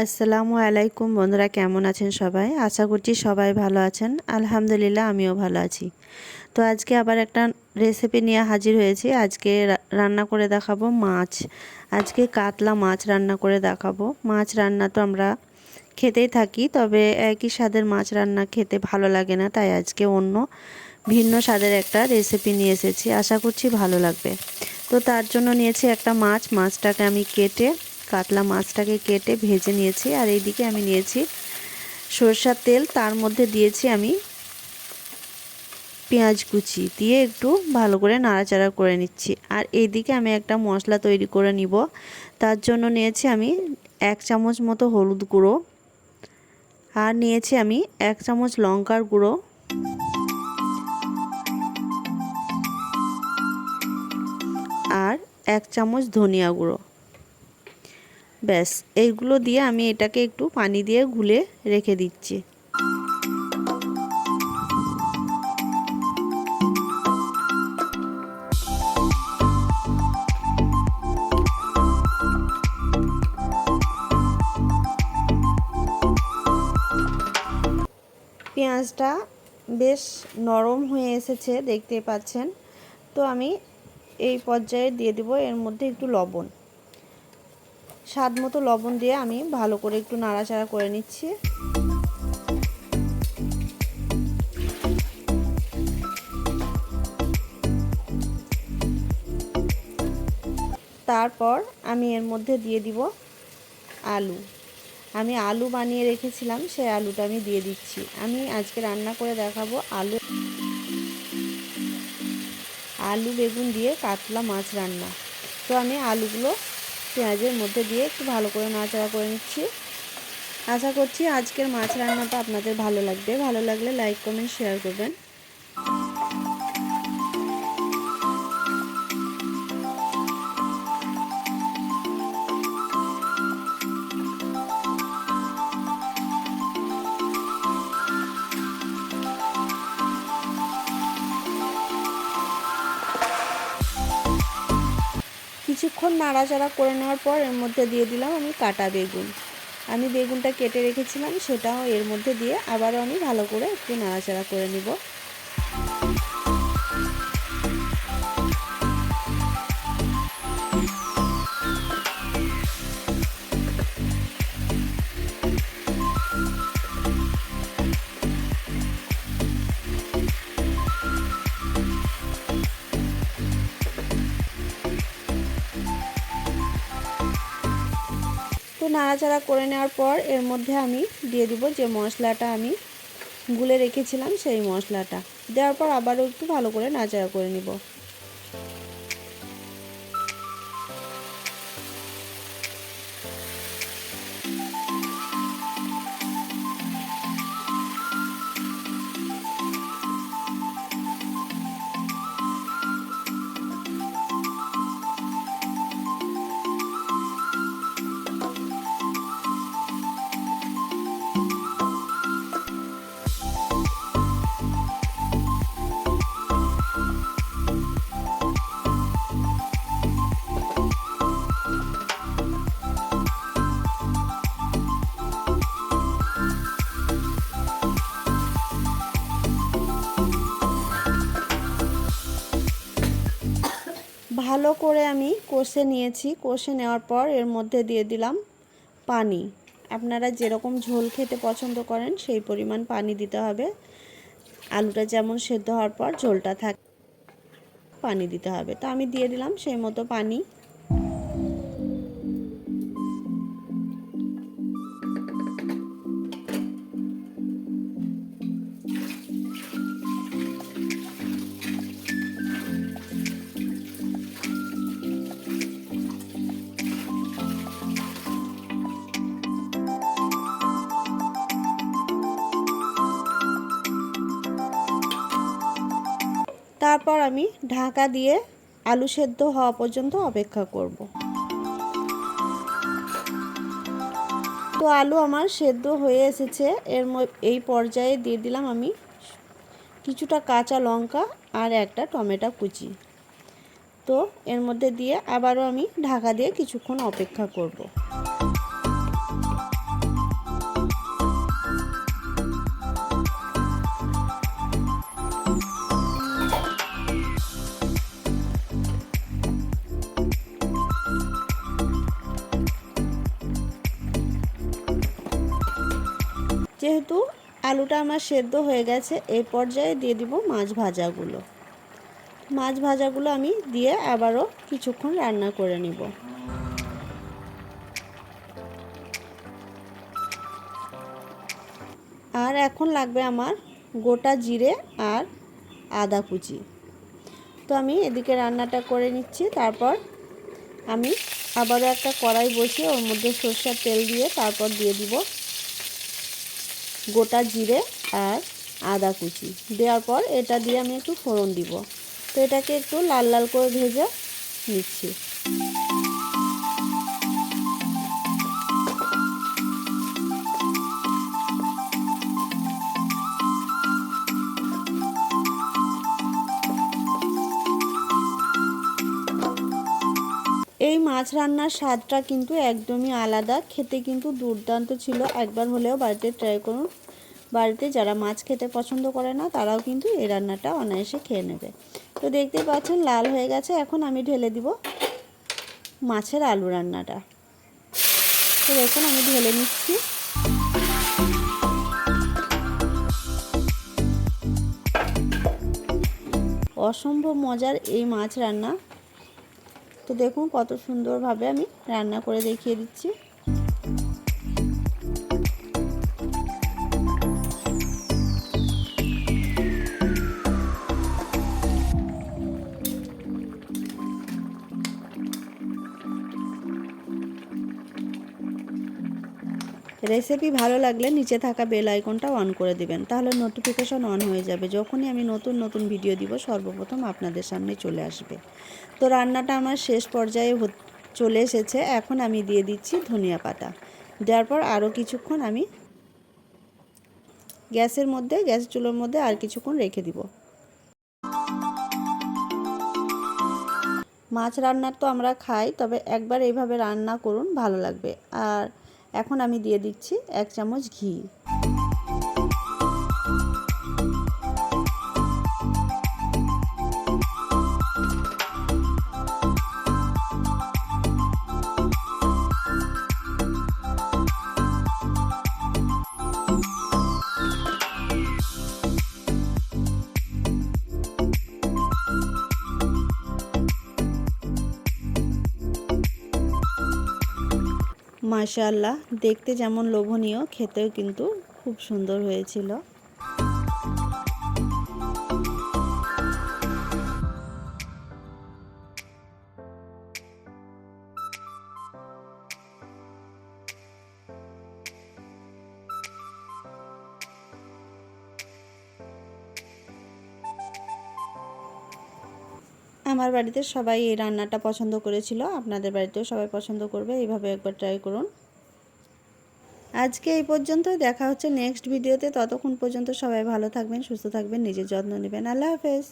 আসসালামু আলাইকুম বন্ধুরা, কেমন আছেন সবাই? আশা করছি সবাই ভালো আছেন। আলহামদুলিল্লাহ, আমিও ভালো আছি। তো আজকে আবার একটা রেসিপি নিয়ে হাজির হয়েছি। আজকে রান্না করে দেখাবো মাছ। আজকে কাতলা মাছ রান্না করে দেখাবো। মাছ রান্না তো আমরা খেতেই থাকি, তবে একই স্বাদের মাছ রান্না খেতে ভালো লাগে না, তাই আজকে অন্য, ভিন্ন স্বাদের একটা রেসিপি নিয়ে এসেছি। আশা করছি ভালো লাগবে। তো তার জন্য নিয়েছি একটা মাছ। মাছটাকে আমি কেটে কাতলা মাছটাকে কেটে ভেজে নিয়েছি আর এইদিকে আমি নিয়েছি সরষার তেল। তার মধ্যে দিয়েছি আমি পেঁয়াজ কুচি দিয়ে একটু ভালো করে নাড়াচাড়া করে নিচ্ছি। আর এইদিকে আমি একটা মশলা তৈরি করে নিব। তার জন্য নিয়েছি আমি এক চামচ মতো হলুদ গুঁড়ো আর নিয়েছি আমি এক চামচ লঙ্কার গুঁড়ো। আর এক চামচ ধনিয়া গুঁড়ো। ব্যাস, এইগুলো দিয়ে আমি এটাকে একটু পানি দিয়ে গুলে রেখে দিচ্ছি। পেঁয়াজটা বেশ নরম হয়ে এসেছে, দেখতে পাচ্ছেন। তো আমি এই পর্যায়ে দিয়ে দেবো, এর মধ্যে একটু লবণ। স্বাদ মতো লবণ দিয়ে আমি ভালো করে একটু নাড়াচাড়া করে নিচ্ছি। তারপর আমি এর মধ্যে দিয়ে দিব আলু। আমি আলু বানিয়ে রেখেছিলাম, সেই আলুটা আমি দিয়ে দিচ্ছি। আমি আজকে রান্না করে দেখাবো আলু আলু বেগুন দিয়ে কাতলা মাছ রান্না। তো আমি আলুগুলো পেঁয়াজের মধ্যে দিয়ে একটু ভালো করে নাড়াচাড়া করে নিচ্ছি। আশা করছি আজকের মাছ রান্নাটা আপনাদের ভালো লাগবে। ভালো লাগলে লাইক কমেন্ট শেয়ার করবেন। কিছুক্ষণ নাড়াচাড়া করে নেওয়ার পর এর মধ্যে দিয়ে দিলাম আমি কাটা বেগুন। আমি বেগুনটা কেটে রেখেছিলাম, সেটাও এর মধ্যে দিয়ে আবারও আমি ভালো করে একটু নাড়াচাড়া করে নিব। তো নাড়াচাড়া করে নেওয়ার পর এর মধ্যে আমি দিয়ে দিব যে মশলাটা আমি গুলে রেখেছিলাম সেই মশলাটা। দেওয়ার পর আবারও একটু ভালো করে নাড়াচাড়া করে নিব। করে আমি কষে নিয়েছি। কষে নেওয়ার পর এর মধ্যে দিয়ে দিলাম পানি। আপনারা যেরকম ঝোল খেতে পছন্দ করেন, সেই পরিমাণ পানি দিতে হবে। আলুটা যেমন সেদ্ধ হওয়ার পর ঝোলটা থাকে, পানি দিতে হবে। তো আমি দিয়ে দিলাম সেই মতো পানি। তারপর আমি ঢাকা দিয়ে আলু সেদ্ধ হওয়া পর্যন্ত অপেক্ষা করব। তো আলু আমার সেদ্ধ হয়ে এসেছে। এর এই পর্যায়ে দিয়ে দিলাম আমি কিছুটা কাঁচা লঙ্কা আর একটা টমেটো কুচি। তো এর মধ্যে দিয়ে আবারও আমি ঢাকা দিয়ে কিছুক্ষণ অপেক্ষা করব। যেহেতু আলুটা আমার সেদ্ধ হয়ে গেছে এই পর্যায়ে দিয়ে দিব মাছ ভাজাগুলো। মাছ ভাজাগুলো আমি দিয়ে আবারও কিছুক্ষণ রান্না করে নিব। আর এখন লাগবে আমার গোটা জিরে আর আদা কুচি। তো আমি এদিকে রান্নাটা করে নিচ্ছি, তারপর আমি আবারও একটা কড়াই বসিয়ে ওর মধ্যে সরষের তেল দিয়ে তারপর দিয়ে দিব গোটা জিরে আর আদা কুচি। দেওয়ার পর এটা দিয়ে আমি একটু ফোড়ন দিব। তো এটাকে একটু লাল লাল করে ভেজে নিচ্ছি। মাছ রান্নার স্বাদটা কিন্তু একদমই আলাদা। খেতে কিন্তু দুর্দান্ত ছিল। একবার হলেও বাড়িতে ট্রাই করুন। বাড়িতে যারা মাছ খেতে পছন্দ করে না, তারাও কিন্তু এই রান্নাটা অনায়াসে খেয়ে নেবে। তো দেখতে পাচ্ছেন, লাল হয়ে গেছে। এখন আমি ঢেলে দিব মাছের আলু রান্নাটা। তো দেখুন, আমি ঢেলে নিচ্ছি। অসম্ভব মজার এই মাছ রান্না। তো দেখুন কত সুন্দরভাবে আমি রান্না করে দেখিয়ে দিচ্ছি। রেসিপি ভালো লাগলে নিচে থাকা বেল আইকনটা অন করে দিবেন। তাহলে নোটিফিকেশন অন হয়ে যাবে। যখনই আমি নতুন নতুন ভিডিও দিব, সর্বপ্রথম আপনাদের সামনে চলে আসবে। তো রান্নাটা আমার শেষ পর্যায়ে চলে এসেছে। এখন আমি দিয়ে দিচ্ছি ধনিয়া পাতা। দেওয়ার পর আরও কিছুক্ষণ আমি গ্যাসের মধ্যে, গ্যাস চুলোর মধ্যে আর কিছুক্ষণ রেখে দিব। মাছ রান্নার তো আমরা খাই, তবে একবার এইভাবে রান্না করুন, ভালো লাগবে। আর এখন আমি দিয়ে দিচ্ছি এক চামচ ঘি। মাশাল্লাহ দেখতে যেমন লোভনীয় খেতেও কিন্তু খুব সুন্দর হয়েছিল। আমার বাড়িতে সবাই এই রান্নাটা পছন্দ করেছিল। আপনাদের বাড়িতেও সবাই পছন্দ করবে, এইভাবে একবার ট্রাই করুন। আজকে এই পর্যন্ত দেখা হচ্ছে নেক্সট ভিডিওতে ততক্ষণ পর্যন্ত সবাই ভালো থাকবেন, সুস্থ থাকবেন, নিজের যত্ন নেবেন। আল্লাহ হাফেজ।